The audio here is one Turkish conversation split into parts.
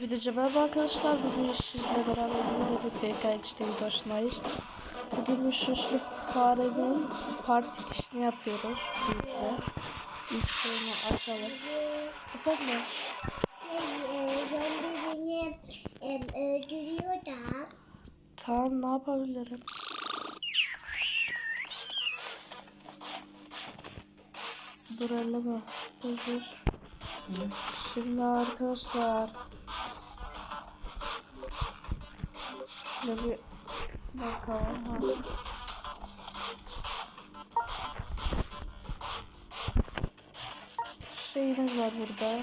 Videoca merhaba arkadaşlar. Bugün sizlerle beraber yine bir PKX'de videosundayız. Bugün bu süslü farenin part 2'sini yapıyoruz. Birlikte. İlk şunu açalım. Efendim? Şey, e, zombi beni em, öldürüyor da. Tamam ne yapabilirim? Dur elleme. Dur dur. Şimdi arkadaşlar. Şöyle bir bakalım. Ha. Şeyimiz var burada.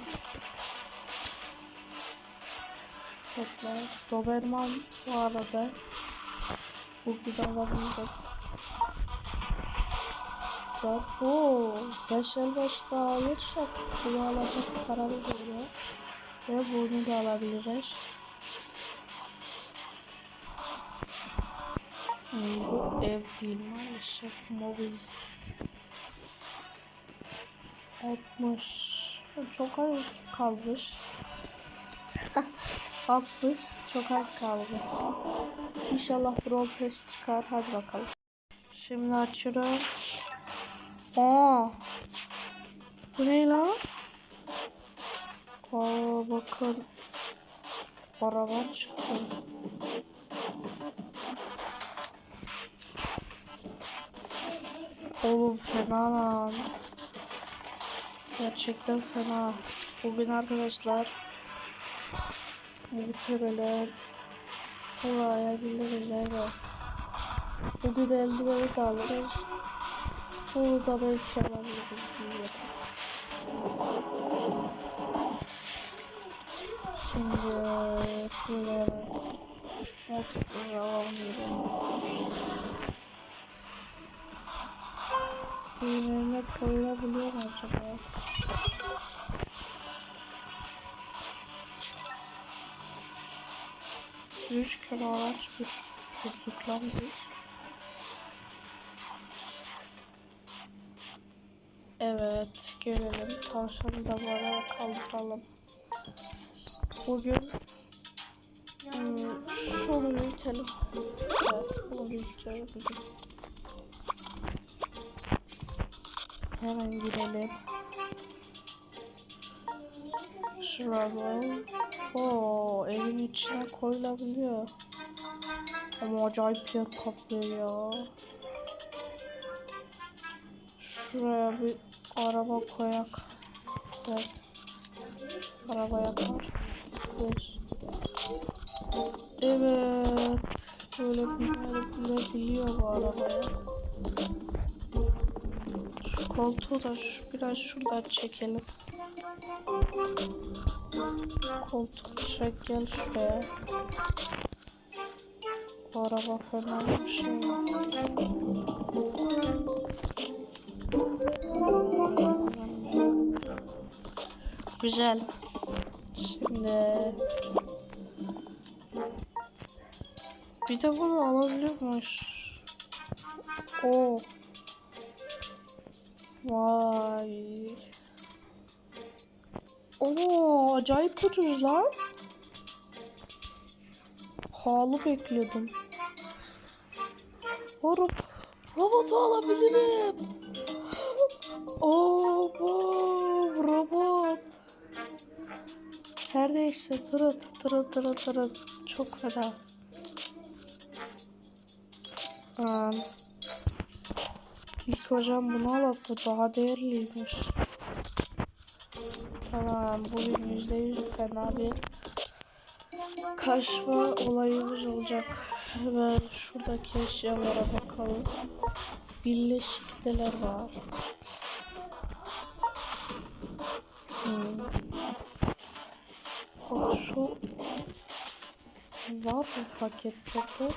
Bekle. Doberman bu arada. Bu gıdalarını Şuradan. Oo, beş el daha alırsak bunu alacak paramız oluyor. Ve bunu da alabiliriz. Bu ev değil maalesef mobil. 60 çok az kalmış. 60 çok az kalmış. İnşallah Brawl Pass çıkar. Hadi bakalım. Şimdi açıyorum. Aa. Bu ne lan? Aa bakın. Araba çıktı. Oğlum fena lan. Gerçekten fena. Bugün arkadaşlar muhtemelen gideriz aga. Bugün eldiveni de alırız. Bunu da belki alabiliriz bilmiyorum. Şimdi şuraya mantıklı alalım. Yerine koyulabiliyor acaba? Üç kere araç bir biz. Evet, gelelim. Tavşanı da bana kaldıralım. Bugün hmm, şunu büyütelim. Evet, bunu büyüteceğiz. Hemen girelim. Şuraya. Oo, evin içine koyulabiliyor. Ama acayip yer kaplıyor ya. Şuraya bir araba koyak. Evet. Araba yakar. Bir. Evet. Böyle binebiliyor bu arabaya. Koltuğu da şu, biraz şuradan çekelim. Koltuk çek gel şuraya. Bu araba fena bir şey. Güzel. Şimdi bir de bunu alabiliyormuş. O. Vay. Oo, acayip ucuz lan. Pahalı bekliyordum. Orup robotu alabilirim. Oo, robot. Neredeyse durun, durun, durun, durun. Çok fena. Um, ilk hocam bunu. Bu daha değerliymiş. Tamam, bugün yüzde yüz fena bir kaçma olayımız olacak. Hemen şuradaki eşyalara bakalım. Birleşikteler var. Hmm. Bak şu var mı paketlerde?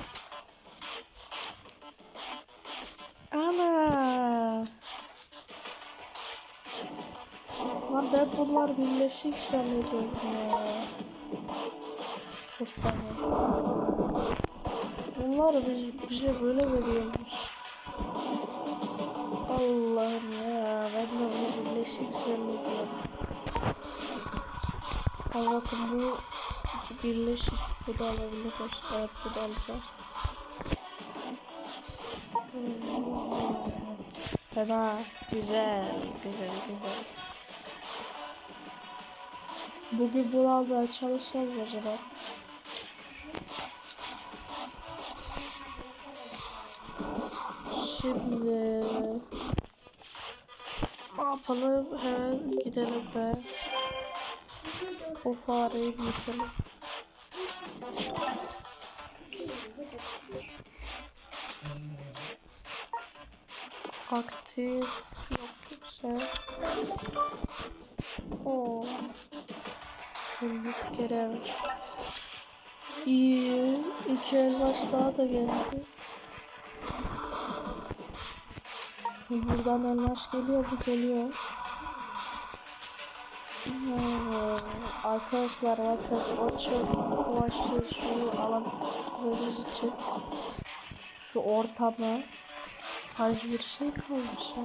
Bunlar birleşik zannediyorum ya. Kurtarmayın. Bunlar biz, bize böyle veriyormuş. Allah'ım ya ben de bunu birleşik. Al bakın bu birleşik bu da alabiliriz. Evet bu da alacağız. Fena. Güzel. Güzel güzel. Bugün bunu almaya çalışalım o. Şimdi ne yapalım? Hemen gidelim be. O fareyi büyütelim. Aktif yok kimse. Oo. Günlük görev. İyi. İki elmas daha da geldi. Buradan elmas geliyor bu geliyor. Oo, Arkadaşlar bakın o çok ulaşır şu alabilmemiz için şu ortama az bir şey kalmış ha.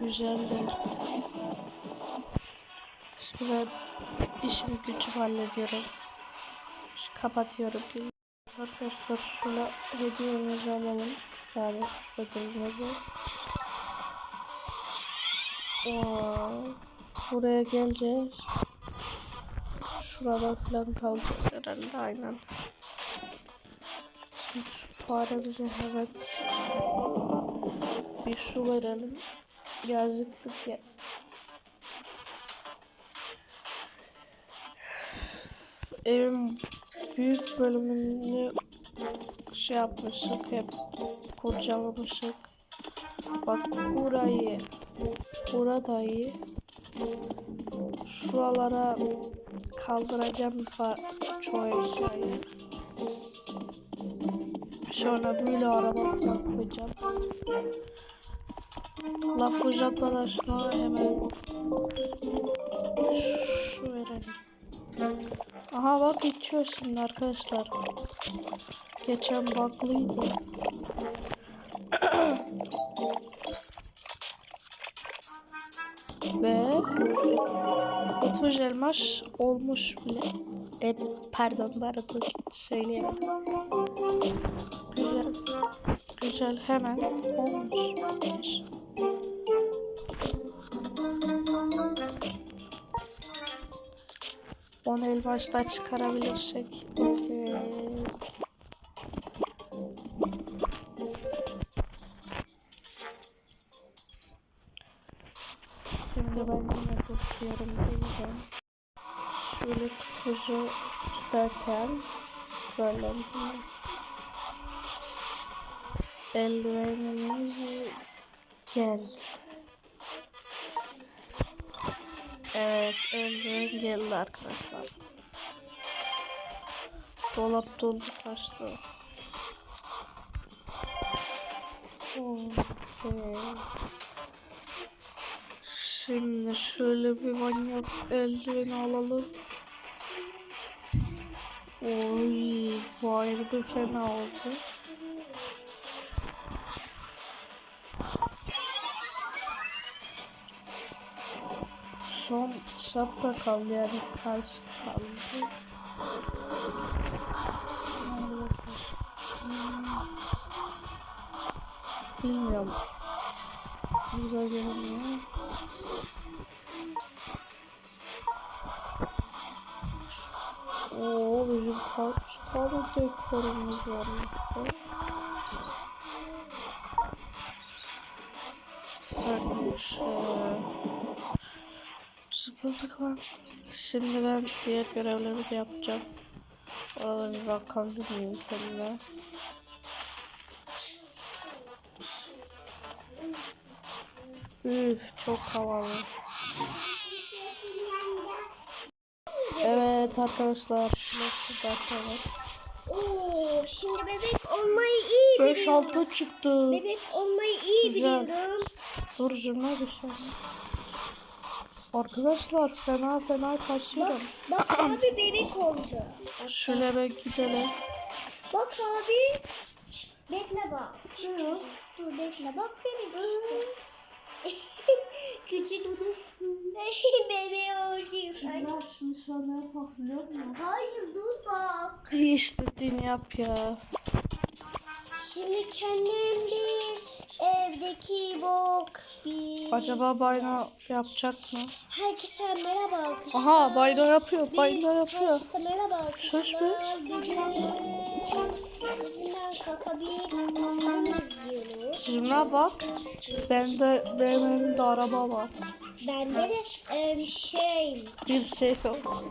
Güzeldir. Şimdi ben işimi gücümü hallediyorum. Kapatıyorum. Arkadaşlar şuna hediyemizi alalım. Yani ödülümüzü. Buraya geleceğiz. Şurada falan kalacağız herhalde aynen. Şimdi şu faremize hemen bir su verelim. Yazıktık ya. Evin büyük bölümünü şey yapmıştık hep kurcalamıştık. Bak burayı buradayı şuralara kaldıracağım çoğu eşyayı. Sonra böyle araba koyacağım. Laf uzatmadan şuna hemen şu verelim. Aha bak içiyor şimdi arkadaşlar. Geçen baklıydı. Ve 30 elmas olmuş bile. E, pardon bu arada. Güzel. Güzel hemen olmuş. On elmastan çıkarabilirsek. Okey. Şimdi ben yine tutuyorum diyeceğim. Şöyle kutucu derken trollendiniz. Eldivenimiz gel. Evet eldiven geldi arkadaşlar. Dolap doldu taştı. Okey. Şimdi şöyle bir manyak eldiveni alalım. Oy, bu ayrı bir fena oldu. Son şapka kaldı yani kask kaldı. Bilmiyorum. Burada görünmüyor. Oo bizim kaç tane dekorumuz varmış be. Varmış. Ee, sıkıldık lan. Şimdi ben diğer görevleri de yapacağım. Orada bir bakabilir miyim kendime? Üf çok havalı. Evet arkadaşlar da açalım. Oo, şimdi bebek olmayı iyi 5 biliyorum. 6 çıktı. Bebek olmayı iyi Güzel. biliyorum. Dur cümle düşelim. Arkadaşlar fena fena kaçıyorum. Bak abi bebek oldu. Şöyle ben gidelim. Bak abi. Bekle bak. Dur. Dur bekle bak bebek işte. Küçük bebe oldu. Şunlar şimdi sana biliyor musun? Hayır dur bak. İyi istediğini yap ya. Şimdi kendim bir evdeki bok bir... Acaba bayna yapacak mı? Herkese merhaba arkadaşlar. Aha bayna yapıyor. Bayna yapıyor. Herkese merhaba arkadaşlar. Sus be. Şuna bak. Bende benim evimde araba var. Bende de e, şey, Bir şey yok.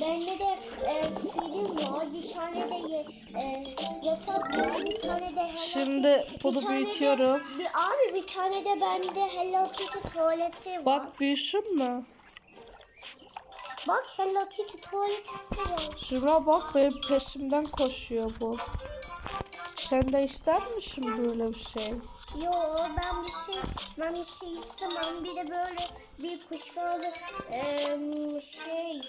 bende de e, film var. Bir tane de e, yatak var. Bir tane de Hello Şimdi bunu de- büyütüyorum. Bir, abi bir tane de bende Hello Kitty tuvaleti var. Bak büyüsün mü? Bak Hello Kitty tuvaleti var. Şuna bak benim peşimden koşuyor bu. Sen de ister misin böyle bir şey? Yo ben bir şey ben bir şey istemem. Bir de böyle bir kuşkalı eee şey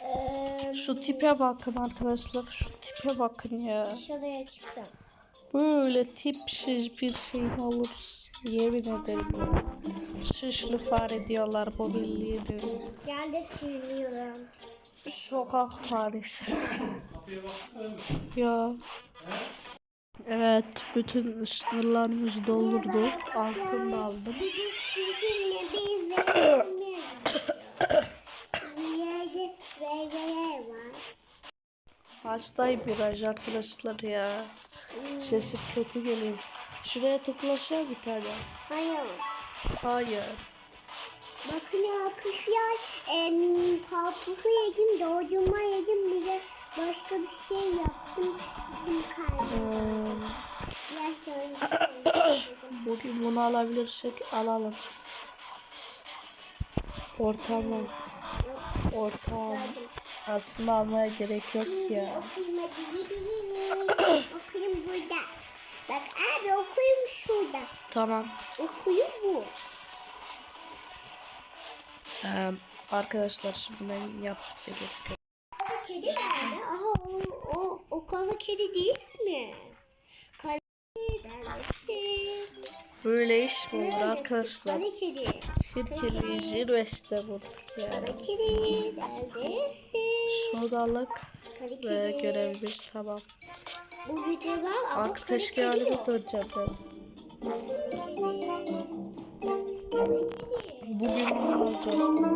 eee Şu tipe bakın arkadaşlar. Şu tipe bakın ya. dışarıya çıktım. Böyle tipsiz bir şeyim olur. Yemin ederim. Süslü fare diyorlar bu bildiğin. Gel de sürüyorum. Sokak faresi. ya. Evet, bütün sınırlarımızı doldurdu. Altın da aldım. Hastayım biraz arkadaşlar ya. Sesi kötü geliyor. Şuraya tıklasana bir tane. Hayır. Hayır. Bakın arkadaşlar em, karpuzu yedim, doğdurma yedim, bir de başka bir şey yaptım. Yedim kaldım. Hmm, bugün bunu alabilirsek alalım. Ortamı. Ortam. Aslında almaya gerek yok ya. Gidelim. Okuyayım burada. Bak abi okuyayım şurada. Tamam. Okuyayım bu. Ee, arkadaşlar şimdi ben yap gerek yok. Kedi nerede? Aha o, o, o kara kedi değil mi? Neredesin? Böyle iş mi olur arkadaşlar? Sirkeli zirveste bulduk ya. Kara kedi neredesin? Kedi. ve görevimiz tamam. Bu kedi halime yok. döneceğim ben. Bugün oldu?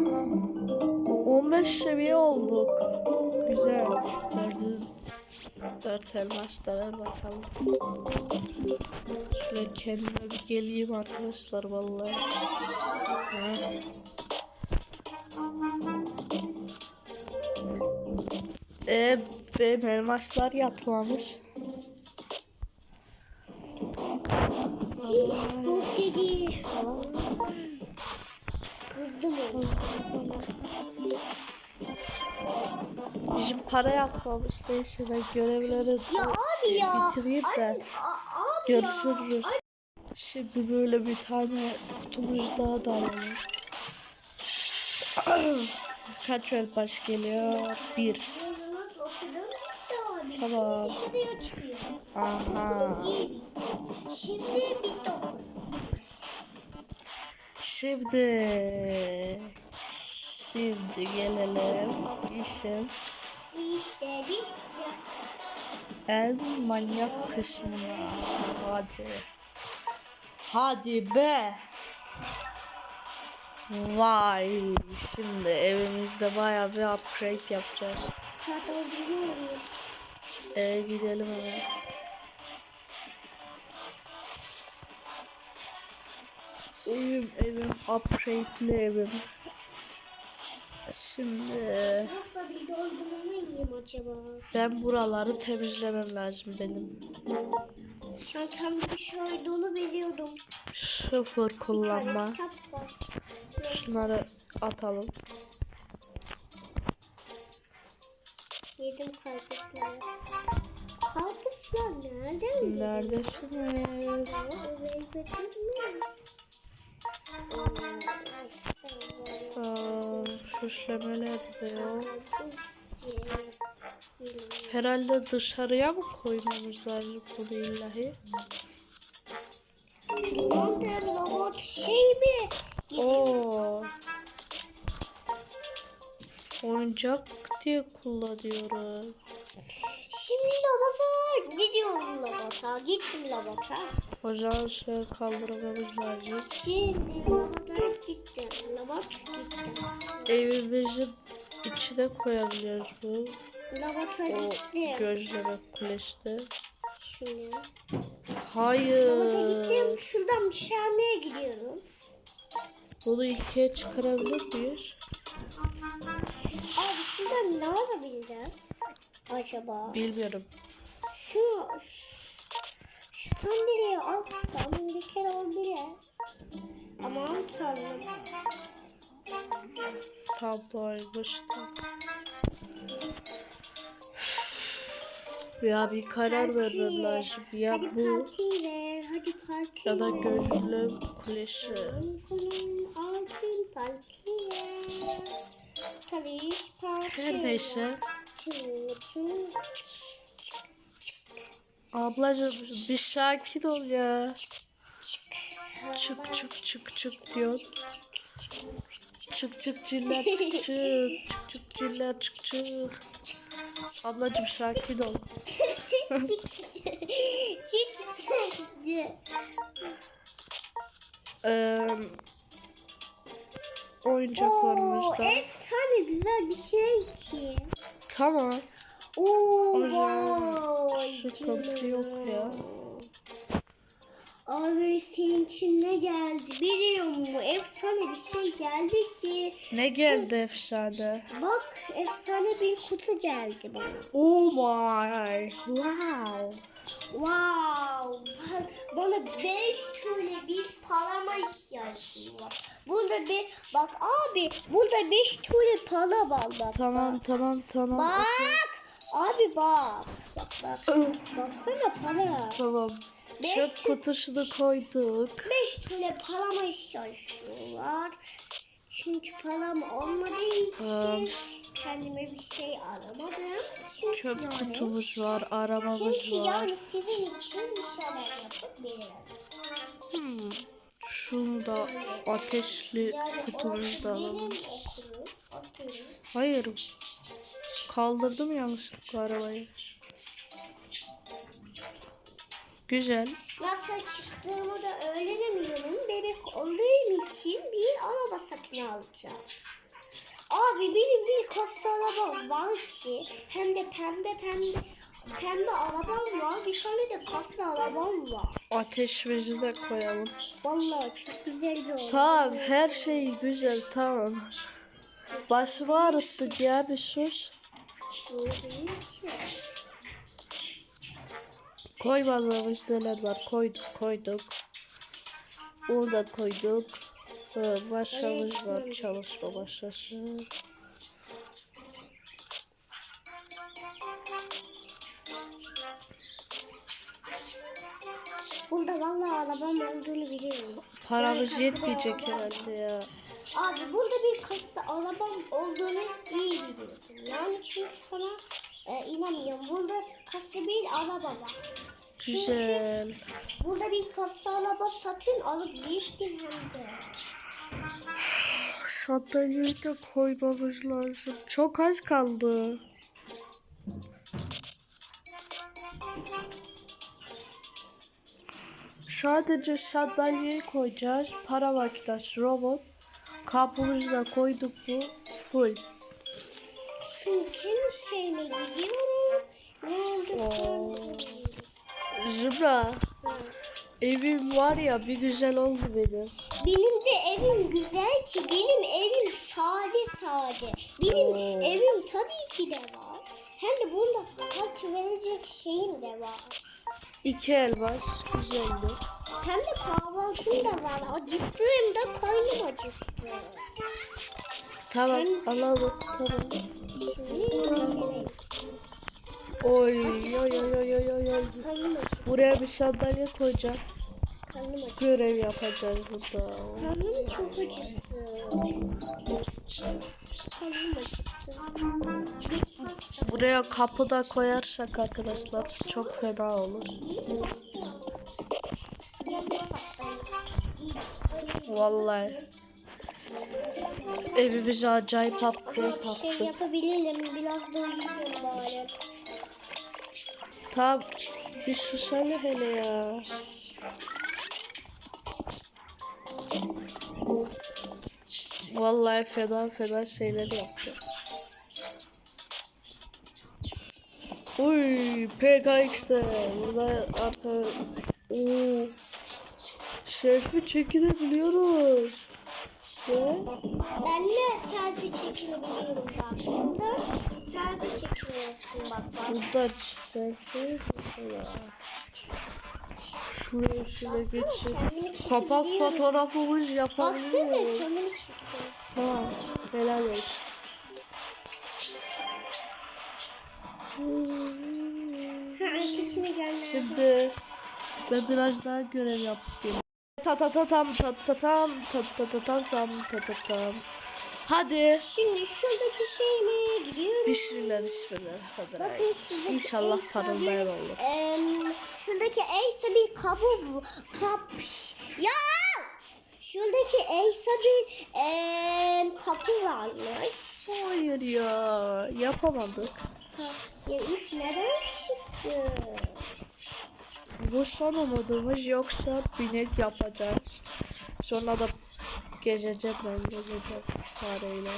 15 seviye olduk. Güzel. Dördün, dört elmas da ver bakalım. Şöyle kendime bir geleyim arkadaşlar vallahi. Ha. Benim elmaslar yatmamış. Bu dedi. Kızdım. Bizim para yatmamış neyse ben görevleri Ya abi ya. bitireyim de abi görüşürüz. Şimdi böyle bir tane kutumuz daha da alalım. Kaç elmas geliyor? Bir. Bunu nasıl okudun? Bitti abi. Tamam. Çıkıyor. Aha. Şimdi bitti okul. Şimdi şimdi gelelim işin İşte de en manyak kısmına. Hadi. Hadi be. Vay. Şimdi evimizde bayağı bir upgrade yapacağız. alayım. Ee, gidelim hemen. Evim evim upgrade'li evim. Şimdi ben buraları temizlemem lazım benim. Tam bir şey olduğunu biliyordum. Sıfır kullanma. Şunları atalım. Yedim karpuzları. Karpuzlar nereden? Ya, oraya götürmüyor. Aa, süslemeler de yok. Karpuz ye. Herhalde dışarıya mı koymamız lazım bunu illahi? Wonder robot şey mi? Oo. Oyuncak diye kullanıyoruz. Şimdi lavata gidiyorum lavata. Gittim lavata. O zaman şöyle kaldırmamız lazım. Şimdi lavata gittim. Lavata gittim. Evimizin içine koyabiliyoruz bu. Lavata O gittim. gözleme kulesine. Şimdi. Hayır. Lavata gittim. Şuradan bir şey almaya gidiyorum. Bunu ikiye çıkarabilir miyiz? Abi şuradan ne alabilirim? Acaba? Bilmiyorum. Şu, şu sandalyeyi alsam bir kere olabilir. Aman tanrım. Tabloymuş da. Ya bir karar vermem lazım. Ya hadi bu ver. Hadi parti ya da gözlem kulesi. Altın parti Her neyse. Ablacığım bir sakin ol ya. Çık çık çık çık diyor. Çık çık ciller çık çık. Çık çık ciller çık çık. Ablacığım sakin ol. Çık çık çık çık çık. Ee, Oo, efsane güzel bir şey ki. Tamam. Oo, zaman vay sıkıntı yok ya. Abi senin için ne geldi biliyor musun? Efsane bir şey geldi ki. Ne geldi efsane? Bak efsane bir kutu geldi bana. Oh my. Wow. Wow. Bana 5 tane bir palama ihtiyacım var. Burada bir bak abi burada 5 tane pala var bak. Tamam bak. tamam tamam. Bak. okey. Abi bak. Bak bak. Baksana para. Tamam. Beş Çöp kutusunu koyduk. 5 tane palama var. Çünkü param olmadığı için Tamam. kendime bir şey alamadım. Çünkü Çöp yani, kutumuz var, arabamız Çünkü var. yani sizin için bir şeyler yapıp veririm. Hmm. Şunu da ateşli Yani kutumuzu da alalım. Hayır. Kaldırdım yanlışlıkla arabayı. Güzel. Nasıl çıktığımı da öğrenemiyorum. Bebek olduğum için bir araba satın alacağım. Abi benim bir kasa arabam var ki hem de pembe pembe pembe arabam var. Bir tane de kaslı arabam var. Ateşimizi de koyalım. Vallahi çok güzel bir oldu. Tamam her şey güzel tamam. Başımı ağrıttık ya bir sus. İçin. Koymadığımız neler var koyduk koyduk. Bunu da koyduk. Ee, Maşamız var çalışma maşası. Burada vallahi arabam olduğunu biliyorum. Paramız yetmeyecek herhalde ya. Abi burada bir kasa arabam olduğunu iyi biliyorsun. Yani çünkü sana e, inanmıyorum. Burada kasa bir araba var. Çünkü Güzel. burada bir kasa araba satın alabilirsin hem de. Sandalyeyi de koymamız lazım. Çok az kaldı. Sadece sandalyeyi koyacağız. Para makinesi, robot. Kapımızı da koyduk bu. Full. Kendi şeyine gidiyorum. Ne oldu? Zümra. Evim var ya bir güzel oldu benim. Benim de evim güzel ki benim evim sade sade. Benim Oo. evim tabii ki de var. Hem de bunda parti verecek şeyim de var. İki elmas güzeldi. Hem de kahvaltım da var. Acıktığımda karnım acıktı. Tamam alalım tamam. Oy oy oy oy oy oy oy. karnım. Buraya bir sandalye koyacağım. Karnım. Görev yapacağız burada. Karnım çok acıktı. Karnım. Buraya kapı da koyarsak arkadaşlar çok fena olur. Vallahi. Evimize acayip upgrade Şey yaptık. yapabilirim. Biraz doyurayım bari. Tamam. Bir susana hele ya. Vallahi fena fena şeyler yapıyor. Uy PKX'de burada arka Oo. Şefi çekilebiliyoruz. Ne? Ben de selfie çekilebiliyorum bak. Burada selfie çekiyorsun bak bak. Burada mesela. Şuraya şuraya geçin. Kapak fotoğrafımız Baksana yapabiliriz. kendimi çektim. Tamam. Helal olsun. Gelmedi. Şimdi ben biraz daha görev yapayım. Ta ta ta tam ta ta tam ta ta ta tam tam ta ta tam. Hadi. Şimdi şuradaki şeyime gidiyorum. Bismillah bismillah. Hadi. Bakın şuradaki İnşallah parıldayan olur. Em, şuradaki Elsa bir kapı bu. Kap. Ya! Şuradaki Elsa bir em, kapı varmış. Hayır ya. Yapamadık. Ha, Ya üf neden çıktı? Bu son umudumuz yoksa binek yapacağız. Sonra da gezeceğim ben gezeceğim fareyle.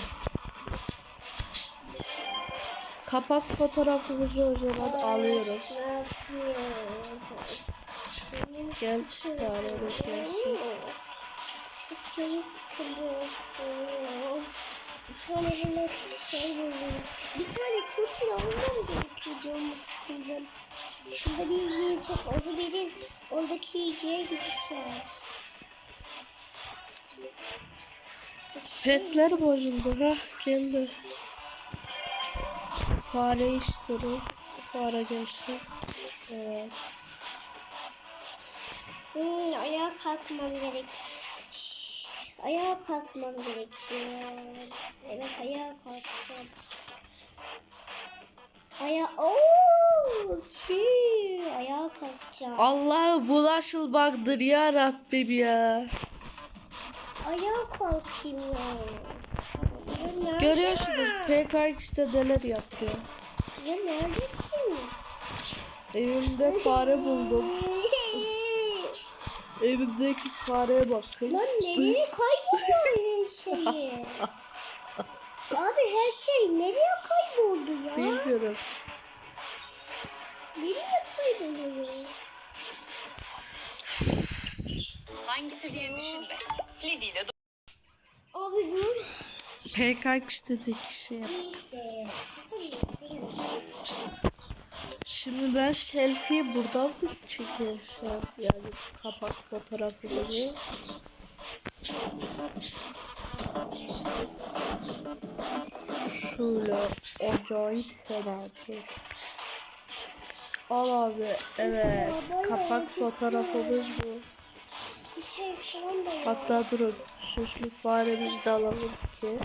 Kapak fotoğrafımızı o zaman alıyoruz. Gel faremiz gelsin. Canım. Bir tane hele şey. Bir tane sosyal almam gerekiyor canım sıkıldım. Şurada bir yiyecek onu verin. Oradaki yiyeceğe gideceğim. Petler bozuldu ha geldi. Fare istiyorum. Fare gelsin. Evet. Hmm, ayağa kalkmam gerek. Şşş, ayağa kalkmam gerekiyor. Evet ayağa kalkacağım. Aya ooo ayağa kalkacağım. Allah bu nasıl baktır ya Rabbim ya. Ayağa kalkayım ya. Görüyorsunuz PKX'de neler yapıyor. Ya neredesin? Evimde fare buldum. Evimdeki fareye bakın. Lan nereye kayboluyor her şey? Abi her şey nereye kayboldu ya? Bilmiyorum. Nereye kayboluyor? Hangisi diye düşünme. Lidi ile Abi bu PKX'deki şey yap. işte. Şimdi ben selfie buradan mı çekeceğim? Yani kapak fotoğrafını. Şöyle acayip bir. Al abi. Evet. Kapak fotoğrafımız bu. Hatta durun. Süslü faremizi de alalım ki.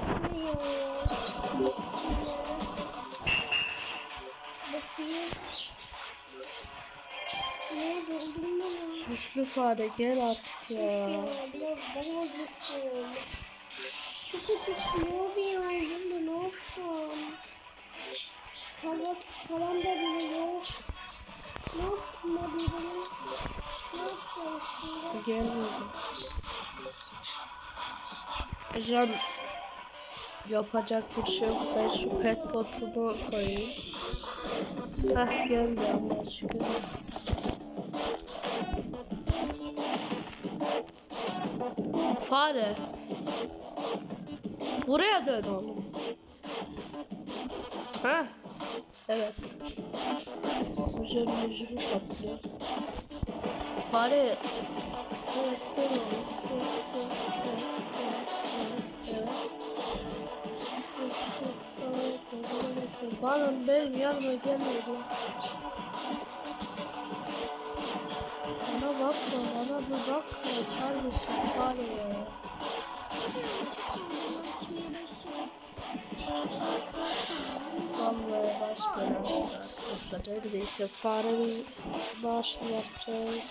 Süslü fare gel artık ya. Daha acıktım. Çok acıktım. Ne yapsam? Kahvaltı falan da bile yok. Ne yaptım abi ben? Ne yapacağım şimdi? Gelmedi. Hocam yapacak bir şey yok. Ben şu pet botunu koyayım. Heh geldi Allah şükür. Fare. Buraya dön oğlum. Ha? Evet. Hocam yüzümü kaplıyor. Fare. Evet dön oğlum. Evet, evet, evet, evet. Bana benim yanıma gelmiyor ya. Bana bakma, bana bir bakma kardeşim fare ya. Vallahi baş belası şey arkadaşlar. Neredeyse faremiz başlayacağız.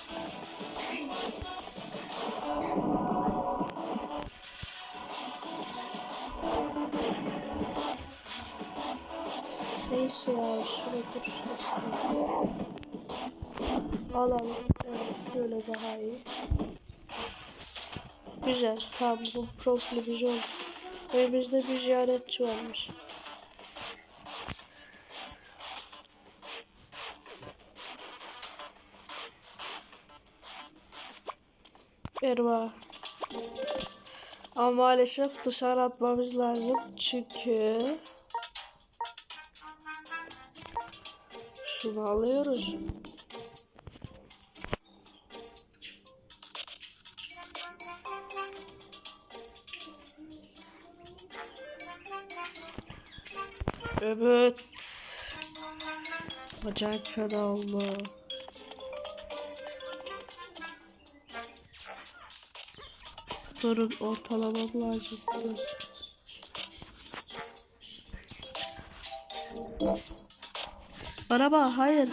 Neyse ya şuraya dursun. Alalım. Evet, böyle daha iyi. Güzel. Tamam bu profili güzel oldu. Evimizde bir ziyaretçi varmış. Merhaba. Ama maalesef dışarı atmamız lazım çünkü şunu alıyoruz. Evet. Acayip fena oldu. Durun ortalamam lazım. Araba hayır.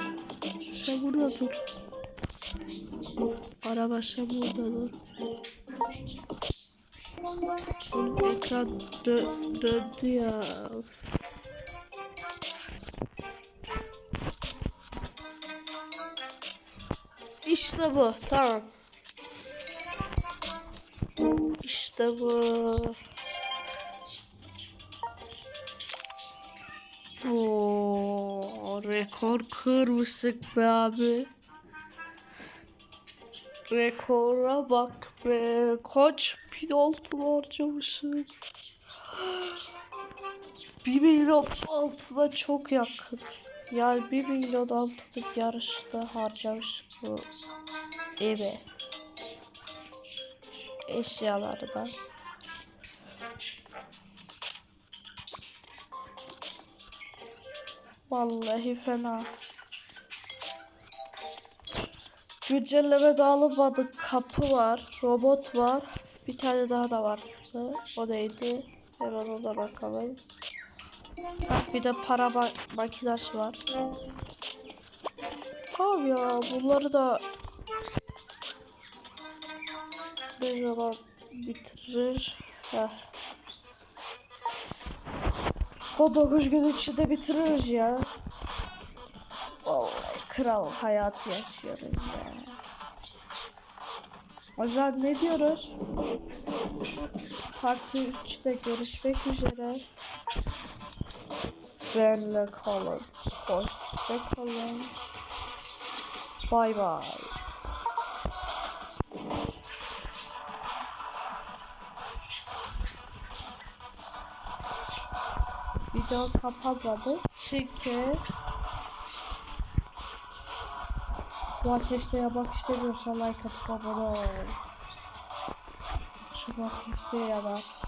Sen burada dur. Araba sen burada dur. Ekran dö döndü ya. İşte bu. Tamam. İşte bu. Oo, rekor kırmışık be abi. Rekora bak be. Kaç bin altın harcamışım. Bir milyon altına çok yakın. Yani bir milyon altınlık yarışta harcamış eve. Eşyalardan. Vallahi fena. Güncelleme de alınmadı. Kapı var. Robot var. Bir tane daha da var. O neydi? Hemen ona bakalım. Hah, bir de para ma- makinesi var. Tamam ya bunları da zaman bitirir? Heh. 19 gün içinde bitiririz ya. Vallahi kral hayatı yaşıyoruz ya. O zaman ne diyoruz? Parti 3'te görüşmek üzere. Benle kalın. Hoşça kalın. Bay bay. Video kapanmadı. Çünkü bu ateşte yapmak istemiyorsan like atıp abone ol. Şu ateşte yanarsın.